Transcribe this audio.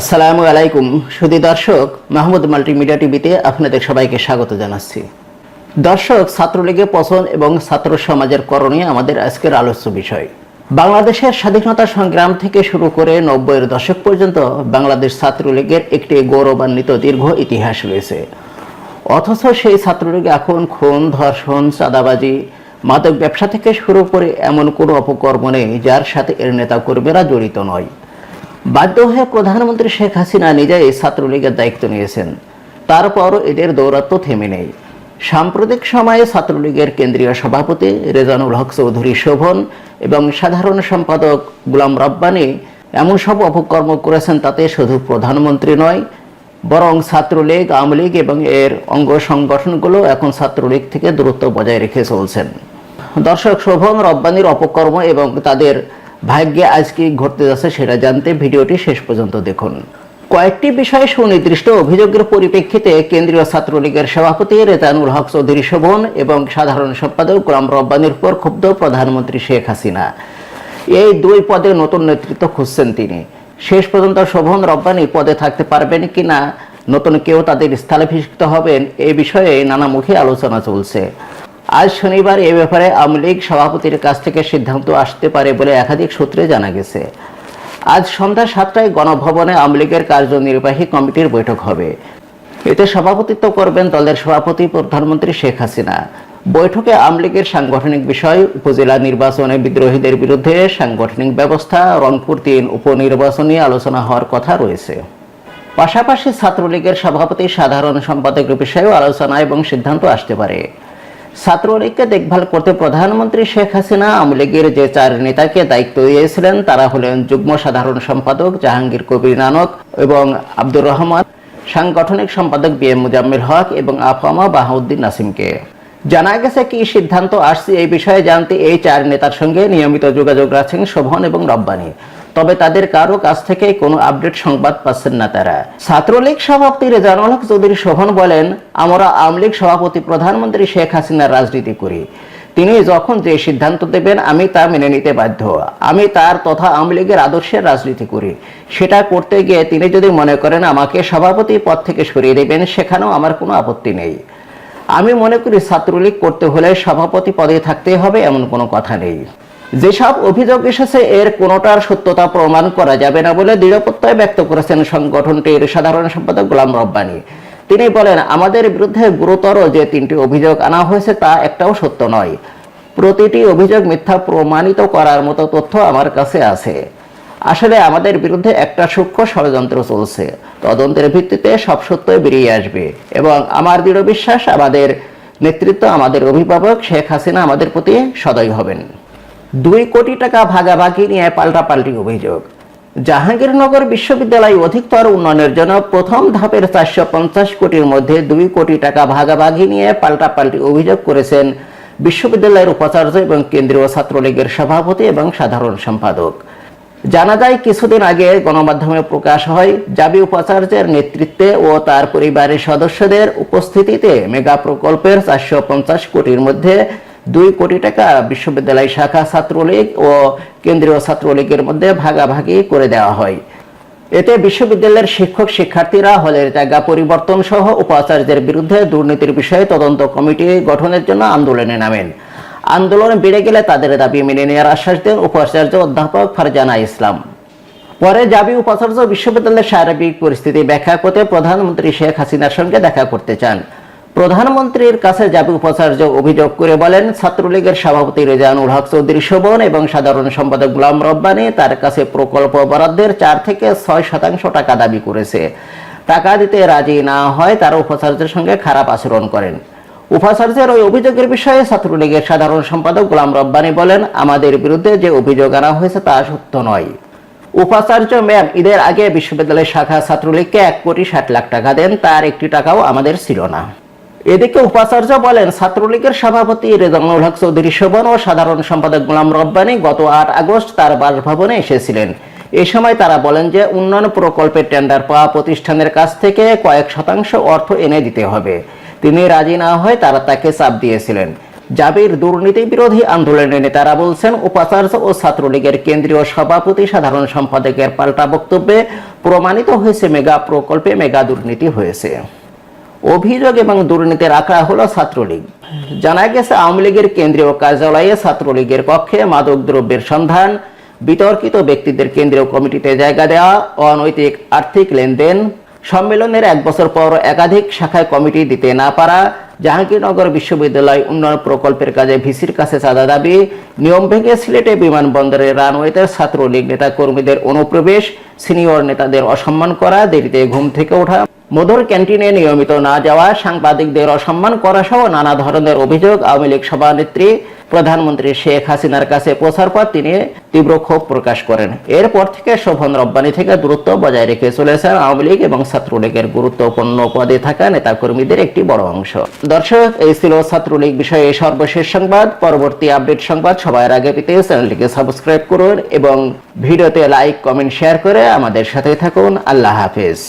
আসসালামু আলাইকুম সুদী দর্শক, মাহমুদ মাল্টিমিডিয়া টিভিতে আপনাদের সবাইকে স্বাগত জানাচ্ছি। দর্শক, ছাত্রলীগের পছন্দ এবং ছাত্র সমাজের করণীয় আমাদের আজকের আলোচ্য বিষয়। বাংলাদেশের স্বাধীনতা সংগ্রাম থেকে শুরু করে নব্বইয়ের দশক পর্যন্ত বাংলাদেশ ছাত্রলীগের একটি গৌরবান্বিত দীর্ঘ ইতিহাস রয়েছে। অথচ সেই ছাত্রলীগ এখন খুন, ধর্ষণ, চাঁদাবাজি, মাদক ব্যবসা থেকে শুরু করে এমন কোনো অপকর্ম নেই যার সাথে এর নেতাকর্মীরা জড়িত নয়। বাধ্য হয়ে প্রধানমন্ত্রী শেখ হাসিনা নিজেই ছাত্রলীগের দায়িত্ব নিয়েছেন। তারপরও এদের দৌরাত্ম থেমে নেই। সাম্প্রতিক সময়ে ছাত্রলীগের কেন্দ্রীয় সভাপতি রেজানুল হক চৌধুরী শোভন এবং সাধারণ সম্পাদক গুলাম রব্বানি এমন সব অপকর্ম করেছেন তাতে শুধু প্রধানমন্ত্রী নয়, বরং ছাত্রলীগ, আওয়ামী লীগ এবং এর অঙ্গ সংগঠনগুলো এখন ছাত্রলীগ থেকে দূরত্ব বজায় রেখে চলছেন। দর্শক, শোভন, রব্বানির অপকর্ম এবং তাদের ভাগ্যে আজ কি ঘটতে যাচ্ছে সেটা জানতে ভিডিওটি শেষ পর্যন্ত দেখুন। কয়েকটি বিষয়ে সুনির্দিষ্ট অভিযোগের পরিপ্রেক্ষিতে কেন্দ্রীয় ছাত্রলীগের সভাপতি রেজানুল হক চৌধুরী শোভন এবং সাধারণ সম্পাদক গোলাম রব্বানির উপর ক্ষুব্ধ প্রধানমন্ত্রী শেখ হাসিনা। এই দুই পদে নতুন নেতৃত্ব খুঁজছেন তিনি। শেষ পর্যন্ত শোভন রব্বানি পদে থাকতে পারবেন কিনা, নতুন কেউ তাদের স্থলাভিষিক্ত হবেন এই বিষয়ে নানামুখী আলোচনা চলছে। আজ শনিবার এ ব্যাপারে আওয়ামী লীগ সভাপতির কাছ থেকে সিদ্ধান্ত আসতে পারে বলে একাধিক সূত্রে জানা গেছে। আজ সন্ধ্যা সাতটায় গণভবনে আওয়ামী লীগের কার্যনির্বাহী কমিটির বৈঠক হবে। এতে সভাপতিত্ব করবেন দলের সভাপতি প্রধানমন্ত্রী শেখ হাসিনা। বৈঠকে আওয়ামী লীগের সাংগঠনিক বিষয়, উপজেলা নির্বাচনে বিদ্রোহীদের বিরুদ্ধে সাংগঠনিক ব্যবস্থা, রংপুর তিন উপনির্বাচন নিয়ে আলোচনা হওয়ার কথা রয়েছে। পাশাপাশি ছাত্রলীগের সভাপতি সাধারণ সম্পাদকের বিষয়েও আলোচনা এবং সিদ্ধান্ত আসতে পারে। ছাত্রলীগকে দেখভাল করতে প্রধানমন্ত্রী শেখ হাসিনা, আওয়ামী লীগের যে চার নেতাকে দায়িত্ব দিয়েছিলেন, তারা হলেন যুগ্ম সাধারণ সম্পাদক জাহাঙ্গীর কবির নানক এবং আব্দুর রহমান, সাংগঠনিক সম্পাদক বি এম মুজাম্মিল হক এবং আফামা বাহাউদ্দিন নাসিমকে। জানা গেছে কি সিদ্ধান্ত আসছে এই বিষয়ে জানতে এই চার নেতার সঙ্গে নিয়মিত যোগাযোগ রাখছেন শোভন এবং রব্বানি। তবে তাদের কারও কাছ থেকে কোনো আপডেট সংবাদ পাচ্ছেন না তারা। ছাত্রলীগ সভাপতি রেজানুল হক চৌধুরী শোভন বলেন, আমরা আওয়ামী লীগ সভাপতি প্রধানমন্ত্রী শেখ হাসিনার রাজনীতি করি। তিনি যখন যে সিদ্ধান্ত দেবেন, আমি তা মেনে নিতে বাধ্য। আমি তার তথা আওয়ামী লীগের আদর্শের রাজনীতি করি। সেটা করতে গিয়ে তিনি যদি মনে করেন, আমাকে সভাপতি পদ থেকে সরিয়ে দেবেন, সেখানেও আমার কোনো আপত্তি নেই। আমি মনে করি ছাত্রলীগ করতে হলে সভাপতি পদে থাকতে হবে, এমন কোনো কথা নেই। যেসব অভিযোগ এসেছে, এর কোনোটার সত্যতা প্রমাণ করা যাবে না বলে দৃঢ় প্রত্যয় ব্যক্ত করেছেন সংগঠনটির সাধারণ সম্পাদক গোলাম রব্বানি। তিনি বলেন, আমাদের বিরুদ্ধে গুরুতর যে তিনটি অভিযোগ আনা হয়েছে, তা একটাও সত্য নয়। প্রতিটি অভিযোগ মিথ্যা প্রমাণিত করার মতো তথ্য আমার কাছে আছে। আসলে আমাদের বিরুদ্ধে একটা সূক্ষ্ম ষড়যন্ত্র চলছে। তদন্তের ভিত্তিতে সব সত্যই বেরিয়ে আসবে এবং আমার দৃঢ় বিশ্বাস, আমাদের নেতৃত্ব, আমাদের অভিভাবক শেখ হাসিনা আমাদের প্রতি সদয় হবেন। দুই কোটি টাকা ভাগাভাগি নিয়ে পাল্টাপাল্টি অভিযোগ। জাহাঙ্গীরনগর বিশ্ববিদ্যালয় অধিকতর উন্নয়নের জন্য প্রথম ধাপের চারশো পঞ্চাশ কোটির মধ্যে দুই কোটি টাকা ভাগাভাগি নিয়ে পাল্টাপাল্টি অভিযোগ করেছেন বিশ্ববিদ্যালয়ের উপাচার্য এবং কেন্দ্রীয় ছাত্রলীগের সভাপতি এবং সাধারণ সম্পাদক। জানা যায়, কিছুদিন আগে গণমাধ্যমে প্রকাশ হয়, জাবি উপাচার্যের নেতৃত্বে ও তার পরিবারের সদস্যদের উপস্থিতিতে মেগা প্রকল্পের চারশো পঞ্চাশ কোটির মধ্যে দুই কোটি টাকা বিশ্ববিদ্যালয় শাখা ছাত্রলীগ ও কেন্দ্রীয় ছাত্রলীগের মধ্যে ভাগাভাগি করে দেওয়া হয়। এতে বিশ্ববিদ্যালয়ের শিক্ষক শিক্ষার্থীরা হলের জায়গা পরিবর্তন সহ উপাচার্যের বিরুদ্ধে দুর্নীতির বিষয়ে তদন্ত কমিটি গঠনের জন্য আন্দোলনে নামেন। আন্দোলন বেড়ে গেলে তাদের দাবি মেনে নেওয়ার আশ্বাস দেন উপাচার্য অধ্যাপক ফারজানা ইসলাম। পরে জাবি উপাচার্য বিশ্ববিদ্যালয়ের সার্বিক পরিস্থিতি ব্যাখ্যা করতে প্রধানমন্ত্রী শেখ হাসিনার সঙ্গে দেখা করতে চান। প্রধানমন্ত্রীর কাছে জাবি উপাচার্য অভিযোগ করে বলেন, ছাত্রলীগের সভাপতি রেজানুল হক চৌধুরী শোভন এবং সাধারণ সম্পাদক গুলাম রব্বানি তার কাছে প্রকল্প বরাদ্দের চার থেকে ছয় শতাংশ টাকা দাবি করেছে। টাকা দিতে রাজি না হয় তারা উপাচার্যের সঙ্গে খারাপ আচরণ করেন। উপাচার্যের ওই অভিযোগের বিষয়ে ছাত্রলীগের সাধারণ সম্পাদক গোলাম রব্বানি বলেন, আমাদের বিরুদ্ধে যে অভিযোগ আনা হয়েছে তা সত্য নয়। উপাচার্য ম্যাম, ঈদের আগে বিশ্ববিদ্যালয়ের শাখা ছাত্রলীগকে এক কোটি ষাট লাখ টাকা দেন, তার একটি টাকাও আমাদের ছিল না। এদিকে উপাচার্য বলেন, ছাত্রলীগের সভাপতি রেজানুল হক চৌধুরী শোভন ও সাধারণ সম্পাদক গোলাম রব্বানি গত আট আগস্ট তার বাসভবনে এসেছিলেন। এ সময় তারা বলেন যে, উন্নয়ন প্রকল্পের টেন্ডার পাওয়া প্রতিষ্ঠানের কাছ থেকে কয়েক শতাংশ অর্থ এনে দিতে হবে। তিনি রাজি না হয় তারা তাকে চাপ দিয়েছিলেন। জাবির দুর্নীতি বিরোধী আন্দোলনের নেতারা বলছেন, উপাচার্য ও ছাত্রলীগের কেন্দ্রীয় সভাপতি সাধারণ সম্পাদকের পাল্টা বক্তব্যে প্রমাণিত হয়েছে, মেগা প্রকল্পে মেগা দুর্নীতি হয়েছে। অভিযোগ এবং দুর্নীতির আঁকড়া হলো ছাত্রলীগ। জানা গেছে, আওয়ামী লীগের কেন্দ্রীয় কার্যালয়ে ছাত্রলীগের কক্ষে মাদক দ্রব্যের সন্ধান, বিতর্কিত ব্যক্তিদের কেন্দ্রীয় কমিটিতে জায়গা দেওয়া, অনৈতিক আর্থিক লেনদেন সম্মেলনের এক বছর পর একাধিক শাখায় কমিটি দিতে না পারা, জাহাঙ্গীরনগর বিশ্ববিদ্যালয় উন্নয়ন প্রকল্পের কাজে ভিসির কাছে চাঁদা দাবি, নিয়ম ভেঙে সিলেটে বিমানবন্দরের রানওয়েতে ছাত্রলীগ নেতা কর্মীদের অনুপ্রবেশ, সিনিয়র নেতাদের অসম্মান করা, দেরিতে ঘুম থেকে ওঠা। মধুর ক্যান্টিনে নিয়মিত না যাওয়া, সাংবাদিকদের অসম্মান করা সহ নানা ধরনের অভিযোগ আওয়ামী লীগ সভানেত্রী প্রধানমন্ত্রী শেখ হাসিনার কাছে পৌঁছার পর তিনি তীব্র ক্ষোভ প্রকাশ করেন। এরপর থেকে শোভন রব্বানি থেকে দূরত্ব বজায় রেখে চলেছেন আওয়ামী লীগ এবং ছাত্রলীগের গুরুত্বপূর্ণ পদে থাকা নেতাকর্মীদের একটি বড় অংশ। দর্শক, এই ছিল ছাত্রলীগ বিষয়ে সর্বশেষ সংবাদ। পরবর্তী আপডেট সংবাদ সবার আগে পেতে চ্যানেলটিকে সাবস্ক্রাইব করুন এবং ভিডিওতে লাইক, কমেন্ট, শেয়ার করে আমাদের সাথে থাকুন। আল্লাহ হাফেজ।